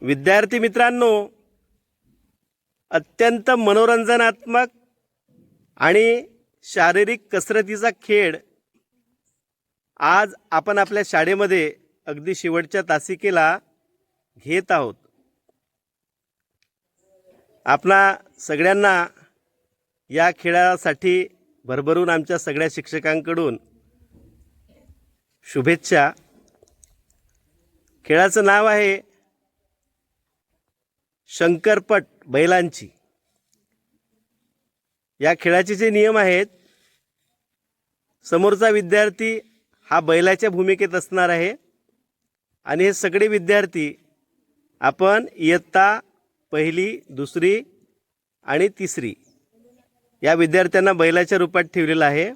विद्यार्थी मित्रांनो अत्यंत मनोरंजनात्मक आणि शारीरिक कसरतीचा खेळ आज आपण आपल्या शाळेमध्ये अगदी शेवटच्या तासिकेला घेत आहोत. आपणा सगळ्यांना या खेळासाठी भरभरून आमच्या सगळ्या शिक्षकांकडून शुभेच्छा. खेळाचं नाव आहे शंकरपट बैलांची. या खेळाचे जे नियम आहेत समोरचा विद्यार्थी हा बैलाच्या भूमिकेत असणार आहे आणि हे सगळे विद्यार्थी आपण इयत्ता पहिली दुसरी आणि तिसरी या विद्यार्थ्यांना बैलाच्या रूपात ठेवलेलं आहे.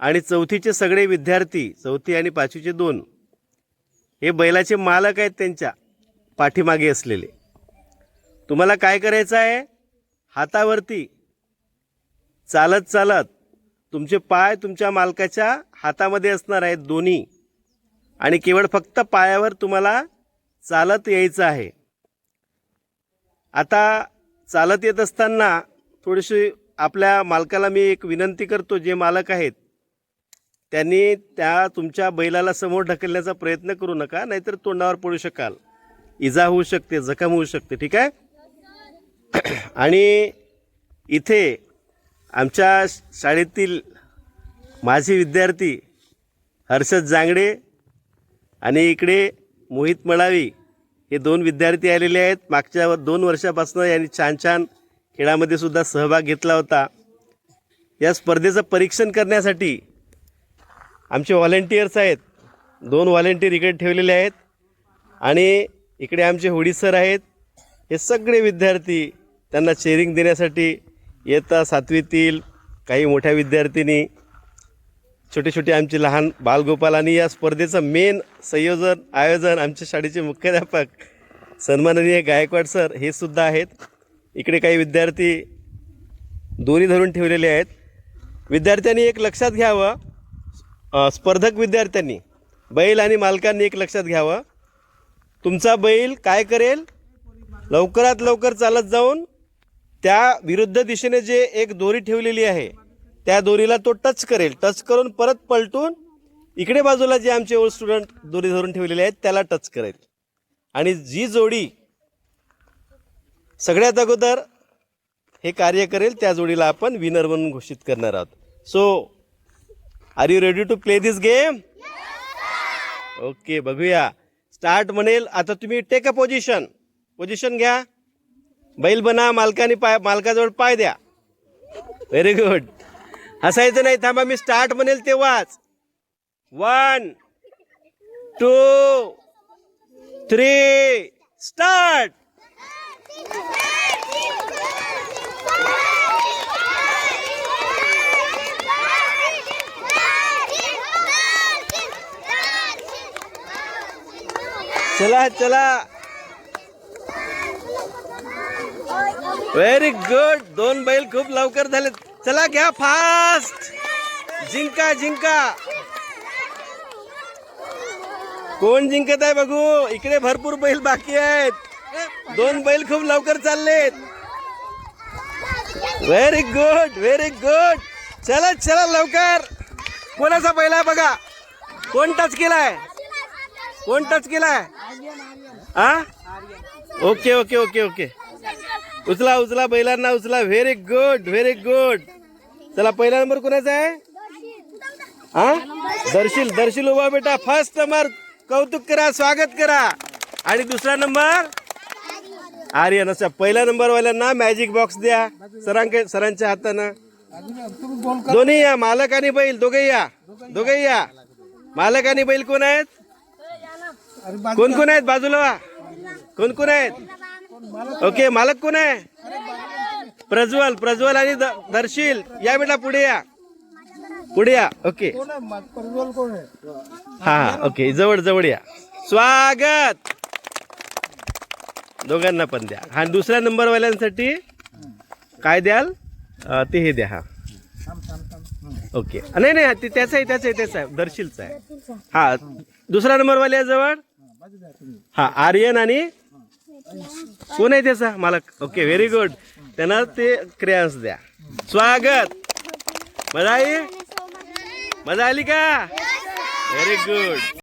आणि चौथीचे सगळे विद्यार्थी चौथी आणि पाचवीचे दोन हे बैलाचे मालक आहेत त्यांच्या पाठीमागे असलेले. तुम्हाला काय करायचं आहे? हातावरती. चालत चालत. तुमचे पाय तुमच्या मालकाच्या हातामध्ये असणार आहेत दोन्ही. आणि केवळ फक्त पायावर तुम्हाला चालत यायचं आहे. आता चालत येत असताना थोडीशी आपल्या मालकाला मी एक विनंती करतो जे मालक आहेत. त्यांनी त्या तुमच्या बैलाला समोर ढकलण्याचा प्रयत्न करू नका नाहीतर तोंडावर पडू शकाल. इजा होऊ शकते जखम होऊ शकते ठीक आहे? आणि इथे आमच्या शाळेतील माझे विद्यार्थी हर्षद जांगडे आणि इकडे मोहित मळावी हे दोन विद्यार्थी आलेले आहेत. मागच्या दोन वर्षापासून यांनी छान छान खेळामध्ये सुद्धा सहभाग घेतला होता. या स्पर्धेचं परीक्षण करण्यासाठी आमचे व्हॉलेंटियर्स आहेत. दोन व्हॉलेंटियर इकडे ठेवलेले आहेत. आणि इकडे आमचे होडी सर आहेत. हे सगळे विद्यार्थी त्यांना चेअरिंग देण्यासाठी येता सातवीतील काही मोठ्या विद्यार्थ्यांनी छोटे छोटे आमचे लहान बालगोपाल आणि या स्पर्धेचं मेन संयोजन आयोजन आमच्या शाळेचे मुख्याध्यापक सन्माननीय गायकवाड सर हे सुद्धा आहेत. इकडे काही विद्यार्थी दोरी धरून ठेवलेले आहेत. विद्यार्थ्यांनी एक लक्षात घ्यावं. स्पर्धक विद्यार्थ्यांनी बैल आणि मालकांनी एक लक्षात घ्यावं. तुमचा बैल काय करेल? लवकरात लवकर चालत जाऊन त्या विरुद्ध दिशेने जे एक दोरी ठेवलेली आहे त्या दोरीला तो टच करेल. टच करून परत पलटून इकडे बाजूला जे आमचे ओल्ड स्टुडंट दोरी धरून ठेवलेले आहेत त्याला टच करेल. आणि जी जोडी सगळ्यात अगोदर हे कार्य करेल त्या जोडीला आपण विनर म्हणून घोषित करणार आहोत. So are you ready to play this game okay बघूया. स्टार्ट म्हणेल आता तुम्ही टेक अ पोझिशन पोझिशन घ्या. बैल बना मालकाने पाय मालकाजवळ पाय द्या. व्हेरी गुड हसायचं नाही थांबा मी स्टार्ट म्हणेल तेव्हाच. वन टू थ्री स्टार्ट चला चला. व्हेरी गुड दोन बैल खूप लवकर झाले. चला घ्या फास्ट जिंका जिंका. कोण जिंकत आहे बघू? इकडे भरपूर बैल बाकी आहेत. दोन बैल खूप लवकर चाललेत. व्हेरी गुड व्हेरी गुड चला चला लवकर. कोणाचा पहिला बघा? कोण टच केलाय? कोण टच केलाय? हा ओके ओके ओके ओके उचला उचला बैलांना उचला. व्हेरी गुड व्हेरी गुड चला पहिला नंबर कोणाचा आहे? हा? दर्शील दर्शील उभा बेटा. फर्स्ट नंबर कौतुक करा स्वागत करा. आणि दुसरा नंबर आर्यन. असा पहिल्या नंबर वाल्यांना मॅजिक बॉक्स द्या. सरांक सरांच्या हातानं. दोन्ही या मालक आणि बैल. दोघे या. दोघे या. मालक आणि बैल कोण आहेत? कोण कोण आहेत बाजूला? कोण कोण आहेत? ओके मालक कोण आहे? प्रज्वल प्रज्वल आणि दर्शील या बेटा पुढे या. पुढे या ओके. हा हा ओके जवळ जवळ या. स्वागत! दोघांना पण द्या. हा दुसऱ्या नंबर वाल्यांसाठी काय द्याल? ते हे द्या हा. ओके. नाही नाही ते त्याचं आहे त्याचं आहे त्याचं आहे. दर्शीलचं आहे. हा दुसरा नंबर वाल्या जवळ? हा आर्यन आणि कोण आहे त्याचा? मला ओके व्हेरी गुड त्यांना ते क्रेयन्स द्या. स्वागत. मजा आली? मजा आली का? Very good